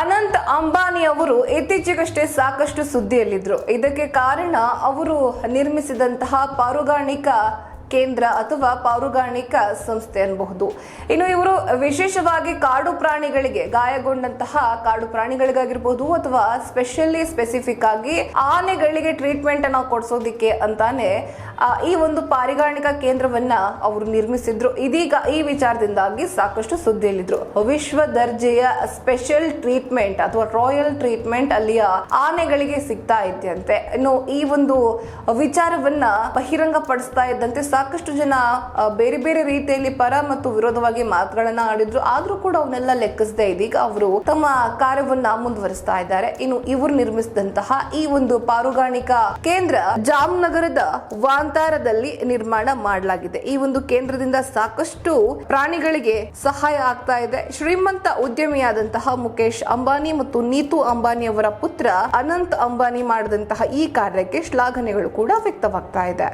ಅನಂತ್ ಅಂಬಾನಿ ಅವರು ಇತ್ತೀಚೆಗಷ್ಟೇ ಸಾಕಷ್ಟು ಸುದ್ದಿಯಲ್ಲಿದ್ದರು ಇದಕ್ಕೆ ಕಾರಣ ಅವರು ನಿರ್ಮಿಸಿದಂತಹ ಪಾರುಗಾಣಿಕಾ ಕೇಂದ್ರ ಅಥವಾ ಪೌರುಗಾಣಿಕ ಸಂಸ್ಥೆ ಅನ್ಬಹುದು ಇನ್ನು ಇವರು ವಿಶೇಷವಾಗಿ ಕಾಡು ಪ್ರಾಣಿಗಳಿಗೆ ಗಾಯಗೊಂಡಂತಹ ಕಾಡು ಪ್ರಾಣಿಗಳಿಗಾಗಿರ್ಬೋದು ಅಥವಾ ಸ್ಪೆಷಲಿ ಸ್ಪೆಸಿಫಿಕ್ ಆಗಿ ಆನೆಗಳಿಗೆ ಟ್ರೀಟ್ಮೆಂಟ್ ಅನ್ನ ಕೊಡಿಸೋದಿಕ್ಕೆ ಅಂತಾನೆ ಈ ಒಂದು ಪಾರಿಗಾಣಿಕಾ ಕೇಂದ್ರವನ್ನ ಅವರು ನಿರ್ಮಿಸಿದ್ರು. ಇದೀಗ ಈ ವಿಚಾರದಿಂದಾಗಿ ಸಾಕಷ್ಟು ಸುದ್ದಿಯಲ್ಲಿದ್ರು. ವಿಶ್ವ ದರ್ಜೆಯ ಸ್ಪೆಷಲ್ ಟ್ರೀಟ್ಮೆಂಟ್ ಅಥವಾ ರಾಯಲ್ ಟ್ರೀಟ್ಮೆಂಟ್ ಅಲ್ಲಿಯ ಆನೆಗಳಿಗೆ ಸಿಗ್ತಾ ಇದ್ದಂತೆ ಇನ್ನು ಈ ಒಂದು ವಿಚಾರವನ್ನ ಬಹಿರಂಗ ಪಡಿಸ್ತಾ ಇದ್ದಂತೆ ಸಾಕಷ್ಟು ಜನ ಬೇರೆ ಬೇರೆ ರೀತಿಯಲ್ಲಿ ಪರ ಮತ್ತು ವಿರೋಧವಾಗಿ ಮಾತುಗಳನ್ನ ಆಡಿದ್ರು. ಆದ್ರೂ ಕೂಡ ಅವನ್ನೆಲ್ಲ ಲೆಕ್ಕಿಸದೆ ಇದೀಗ ಅವರು ತಮ್ಮ ಕಾರ್ಯವನ್ನ ಮುಂದುವರಿಸ್ತಾ ಇದ್ದಾರೆ. ಇನ್ನು ಇವರು ನಿರ್ಮಿಸಿದಂತಹ ಈ ಒಂದು ಪಾರುಗಾಣಿಕಾ ಕೇಂದ್ರ ಜಾಮ್ನಗರದ ವಾಂತಾರದಲ್ಲಿ ನಿರ್ಮಾಣ ಮಾಡಲಾಗಿದೆ. ಈ ಒಂದು ಕೇಂದ್ರದಿಂದ ಸಾಕಷ್ಟು ಪ್ರಾಣಿಗಳಿಗೆ ಸಹಾಯ ಆಗ್ತಾ ಇದೆ. ಶ್ರೀಮಂತ ಉದ್ಯಮಿಯಾದಂತಹ ಮುಖೇಶ್ ಅಂಬಾನಿ ಮತ್ತು ನೀತು ಅಂಬಾನಿ ಅವರ ಪುತ್ರ ಅನಂತ್ ಅಂಬಾನಿ ಮಾಡಿದಂತಹ ಈ ಕಾರ್ಯಕ್ಕೆ ಶ್ಲಾಘನೆಗಳು ಕೂಡ ವ್ಯಕ್ತವಾಗ್ತಾ ಇದೆ.